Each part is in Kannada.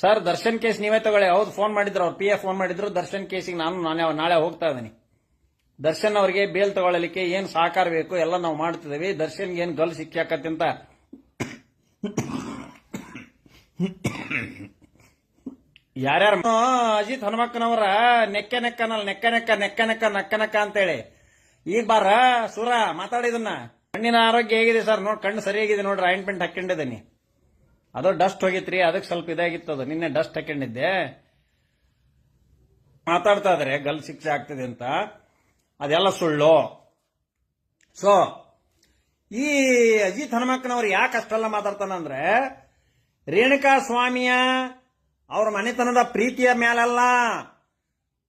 ಸರ್, ದರ್ಶನ್ ಕೇಸ್ ನೀವೇ ತಗೊಳ್ಳಿ. ಹೌದು ಫೋನ್ ಮಾಡಿದ್ರು, ಅವ್ರು ಪಿ ಎಫ್ ಫೋನ್ ಮಾಡಿದ್ರು. ದರ್ಶನ್ ಕೇಸಿಗೆ ನಾನು ನಾನೇ ನಾಳೆ ಹೋಗ್ತಾ ಇದ್ದೀನಿ. ದರ್ಶನ್ ಅವರಿಗೆ ಬೇಲ್ ತಗೊಳ್ಳಲಿಕ್ಕೆ ಏನ್ ಸಹಕಾರ ಬೇಕು ಎಲ್ಲ ನಾವು ಮಾಡ್ತಿದ್ದೀವಿ. ದರ್ಶನ್ಗೆ ಏನ್ ಗಲ್ ಸಿಕ್ಕಾಕತ್ತಿಂತ ಯಾರ್ಯಾರ ಅಜಿತ್ ಹನುಮಕ್ಕನವರ ನೆಕ್ಕ ನೆಕ್ಕನಲ್ಲ ನೆಕ್ಕ ನೆಕ್ಕ ನೆಕ್ಕ ನೆಕ್ಕ, ನಕ್ಕ ನೆಕ್ಕ ಅಂತೇಳಿ. ಈಗ ಬಾರ ಸುರ ಮಾತಾಡಿದನ್ನ. ಕಣ್ಣಿನ ಆರೋಗ್ಯ ಹೇಗಿದೆ ಸರ್? ನೋಡ್, ಕಣ್ಣು ಸರಿಯಾಗಿದೆ ನೋಡ್ರಿ. ಆಯಿಂಟ್ಮೆಂಟ್ ಹಾಕೊಂಡಿದ್ದೀನಿ. ಅದು ಡಸ್ಟ್ ಹೋಗಿತ್ರಿ, ಅದಕ್ಕೆ ಸ್ವಲ್ಪ ಇದಾಗಿತ್ತು ಅದು. ನಿನ್ನೆ ಡಸ್ಟ್ ಹಾಕೊಂಡಿದ್ದೆ. ಮಾತಾಡ್ತಾ ಇದ್ರೆ, ಗಲ್ ಶಿಕ್ಷೆ ಆಗ್ತದೆ ಅಂತ. ಅದೆಲ್ಲ ಸುಳ್ಳು. ಸೊ ಈ ಅಜಿತ್ ಹನುಮಕ್ಕನವ್ರು ಯಾಕೆ ಅಷ್ಟೆಲ್ಲ ಮಾತಾಡ್ತಾನಂದ್ರೆ ರೇಣುಕಾ ಸ್ವಾಮಿಯ ಅವ್ರ ಮನೆತನದ ಪ್ರೀತಿಯ ಮೇಲಲ್ಲ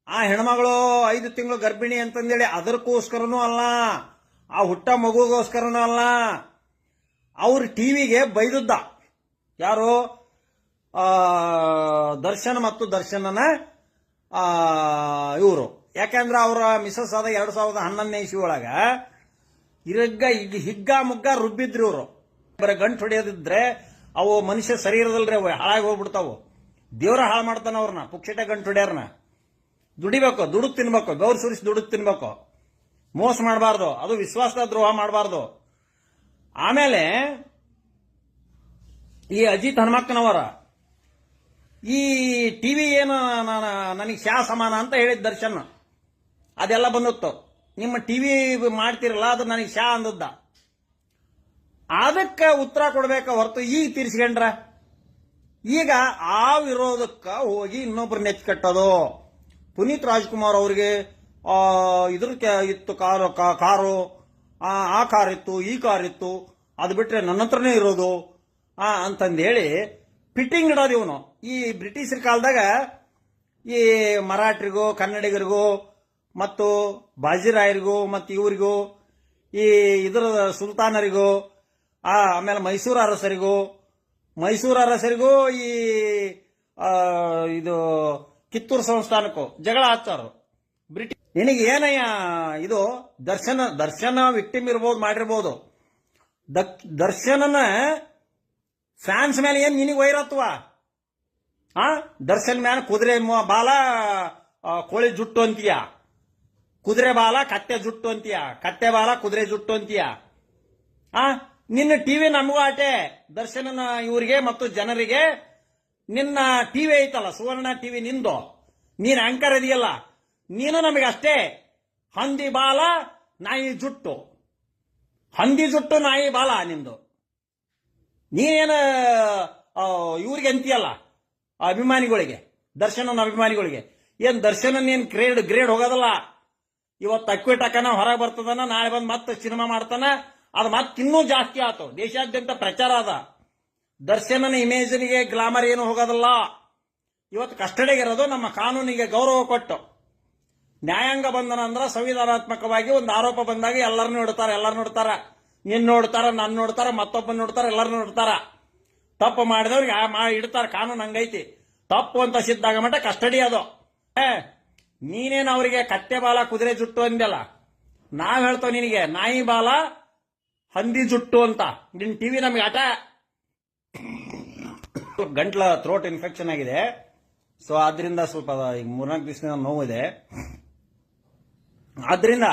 ಆ ಹೆಣ್ಮಗಳು ಐದು ತಿಂಗಳು ಗರ್ಭಿಣಿ ಅಂತಂದೇಳಿ ಅದಕ್ಕೋಸ್ಕರನೂ ಅಲ್ಲ, ಆ ಹುಟ್ಟ ಮಗುಗೋಸ್ಕರನೂ ಅಲ್ಲ. ಅವ್ರ ಟಿವಿಗೆ ಬೈದದ್ದ. ಯಾರು? ದರ್ಶನ್ ಮತ್ತು ದರ್ಶನನ ಇವರು. ಯಾಕೆಂದ್ರೆ ಅವರ ಮಿಸಸ್ ಆದ ಎರಡ್ ಸಾವಿರದ ಹನ್ನೊಂದನೇ ಇಸ್ವಿ ಒಳಗ ಇರಗ್ಗ ಹಿಗ್ಗ, ಮುಗ್ಗ ರುಬ್ಬಿದ್ರು ಇವರು. ಬರೀ ಗಂಟು ಹೊಡೆಯೋದಿದ್ರೆ ಅವು ಮನುಷ್ಯ ಶರೀರದಲ್ರಿ ಅವು ಹಾಳಾಗಿ ಹೋಗ್ಬಿಡ್ತಾವು. ದೇವ್ರ ಹಾಳು ಮಾಡ್ತಾನ ಅವ್ರನ್ನ, ಪುಕ್ಷಟ ಗಂಟು ಹೊಡ್ಯಾರನ. ದುಡಿಬೇಕು ದುಡುಕ್ ತಿನ್ಬೇಕು, ಗೌರ್ ಸುರಿಸಿ ದುಡುಕ್ ತಿನ್ಬೇಕು. ಮೋಸ ಮಾಡಬಾರ್ದು, ಅದು ವಿಶ್ವಾಸದ ದ್ರೋಹ ಮಾಡಬಾರ್ದು. ಆಮೇಲೆ ಈ ಅಜಿತ್ ಹನುಮಕ್ಕನವರ. ಈ ಟಿವಿ ಏನು ನನಗೆ ಶಾ ಸಮಾನ ಅಂತ ಹೇಳಿದ ದರ್ಶನ್. ಅದೆಲ್ಲ ಬಂದಿತ್ತು. ನಿಮ್ಮ ಟಿವಿ ಮಾಡ್ತಿರಲ್ಲ, ಅದು ನನಗೆ ಶಾ ಅಂದದ್ದ. ಅದಕ್ಕೆ ಉತ್ತರ ಕೊಡ್ಬೇಕ ಹೊರತು ಈಗ ತೀರ್ಸ್ಕೊಂಡ್ರ? ಈಗ ಆ ವಿರೋಧಕ್ಕೆ ಹೋಗಿ ಇನ್ನೊಬ್ರು ನೆಚ್ಚು ಕಟ್ಟೋದು. ಪುನೀತ್ ರಾಜ್ಕುಮಾರ್ ಅವ್ರಿಗೆ ಇದ್ರ ಇತ್ತು ಕಾರು ಕಾರು ಆ ಕಾರ್ ಇತ್ತು, ಈ ಕಾರ್ ಇತ್ತು. ಅದು ಬಿಟ್ರೆ ನನ್ನ ಹತ್ರನೇ ಇರೋದು. ಆ ಅಂತಂದೇಳಿ ಫಿಟ್ಟಿಂಗ್ ಇಡೋದು ಇವನು. ಈ ಬ್ರಿಟಿಷರ ಕಾಲದಾಗ ಈ ಮರಾಠರಿಗೂ, ಕನ್ನಡಿಗರಿಗೂ, ಮತ್ತು ಬಾಜಿರಾಯರಿಗೂ, ಮತ್ತು ಇವರಿಗೂ, ಈ ಇದರ ಸುಲ್ತಾನರಿಗೂ, ಆ, ಆಮೇಲೆ ಮೈಸೂರು ಅರಸರಿಗೂ ಮೈಸೂರು ಅರಸರಿಗೂ ಈ ಇದು ಕಿತ್ತೂರು ಸಂಸ್ಥಾನಕ್ಕೂ ಜಗಳ ಹಚ್ಚಾರು ಬ್ರಿಟಿಷ್ ನಿನಗೆ ಏನಯ್ಯ ಇದು? ದರ್ಶನ ದರ್ಶನ ವಿಕ್ಟಿಮ್ ಇರ್ಬೋದು, ಮಾಡಿರ್ಬೋದು. ದರ್ಶನನ ಫ್ಯಾನ್ಸ್ ಮೇಲೆ ಏನು ನಿನಗೆ ವೈರತ್ವ ಆ? ದರ್ಶನ್ ಮ್ಯಾನ್ ಕುದುರೆ ಬಾಲ ಕೋಳಿ ಜುಟ್ಟು ಅಂತೀಯ. ಕುದುರೆ ಬಾಲ, ಕತ್ತೆ ಜುಟ್ಟು ಅಂತೀಯ. ಕತ್ತೆ ಬಾಲ, ಕುದುರೆ ಜುಟ್ಟು ಅಂತೀಯ. ಆ? ನಿನ್ನ ಟಿವಿ ನಮಗೂ ಆಟೆ. ದರ್ಶನನ ಇವರಿಗೆ ಮತ್ತು ಜನರಿಗೆ ನಿನ್ನ ಟಿವಿ ಐತಲ್ಲ, ಸುವರ್ಣ ಟಿವಿ ನಿಂದು. ನೀನ್ ಆಂಕರ್ ಇದೆಯಲ್ಲ. ನೀನು ನಮಗೆ ಅಷ್ಟೇ. ಹಂದಿ ಬಾಲ, ನಾಯಿ ಜುಟ್ಟು. ಹಂದಿ ಜುಟ್ಟು, ನಾಯಿ ಬಾಲ ನಿಂದು. ನೀನೇನ ಇವ್ರಿಗೆ ಅಂತೀಯಲ್ಲ? ಆ ಅಭಿಮಾನಿಗಳಿಗೆ, ದರ್ಶನನ ಅಭಿಮಾನಿಗಳಿಗೆ. ಏನ್ ದರ್ಶನನೇನು ಗ್ರೇಡ್ ಗ್ರೇಡ್ ಹೋಗೋದಲ್ಲ? ಇವತ್ತು ಅಕ್ವೇಟಕನ ಹೊರಗೆ ಬರ್ತದನ, ನಾಳೆ ಬಂದು ಮತ್ತೆ ಸಿನಿಮಾ ಮಾಡ್ತಾನ, ಅದು ಮತ್ತೆ ಇನ್ನೂ ಜಾಸ್ತಿ ಆತು. ದೇಶಾದ್ಯಂತ ಪ್ರಚಾರ ಅದ. ದರ್ಶನನ ಇಮೇಜ್ನಿಗೆ ಗ್ಲಾಮರ್ ಏನು ಹೋಗೋದಲ್ಲ. ಇವತ್ತು ಕಸ್ಟಡಿಗೆ ಇರೋದು ನಮ್ಮ ಕಾನೂನಿಗೆ ಗೌರವ ಕೊಟ್ಟು. ನ್ಯಾಯಾಂಗ ಬಂಧನ ಅಂದ್ರೆ ಸಂವಿಧಾನಾತ್ಮಕವಾಗಿ ಒಂದು ಆರೋಪ ಬಂದಾಗ ಎಲ್ಲರನ್ನೂ ಇಡ್ತಾರೆ ಎಲ್ಲರನ್ನೂ ನೋಡ್ತಾರ ನೀನ್ ನೋಡ್ತಾರ, ನಾನು ನೋಡ್ತಾರ ಮತ್ತೊಬ್ಬ ನೋಡ್ತಾರ ಎಲ್ಲರೂ ನೋಡ್ತಾರ. ತಪ್ಪು ಮಾಡಿದವ್ರಿಗೆ ಇಡ್ತಾರ, ಕಾನೂನು ಹಂಗೈತಿ. ತಪ್ಪು ಅಂತ ಸಿದ್ದಾಗ ಮಟ್ಟ ಕಸ್ಟಡಿ ಅದು. ನೀನೇನು ಅವರಿಗೆ ಕತ್ತೆ ಬಾಲ, ಕುದುರೆ ಜುಟ್ಟು ಅಂದಲ್ಲ ನಾವ್ ಹೇಳ್ತೇವೆ ನಿನಗೆ, ನಾಯಿ ಬಾಲ, ಹಂದಿ ಜುಟ್ಟು ಅಂತ. ನಿನ್ ಟಿವಿ ನಮ್ಗೆ ಆಟ. ಗಂಟ್ಲ ಥ್ರೋಟ್ ಇನ್ಫೆಕ್ಷನ್ ಆಗಿದೆ. ಸೊ ಆದ್ರಿಂದ ಸ್ವಲ್ಪ, ಈಗ ಮೂರ್ನಾಲ್ಕು ದಿವಸದಿಂದ ನೋವಿದೆ ಆದ್ರಿಂದ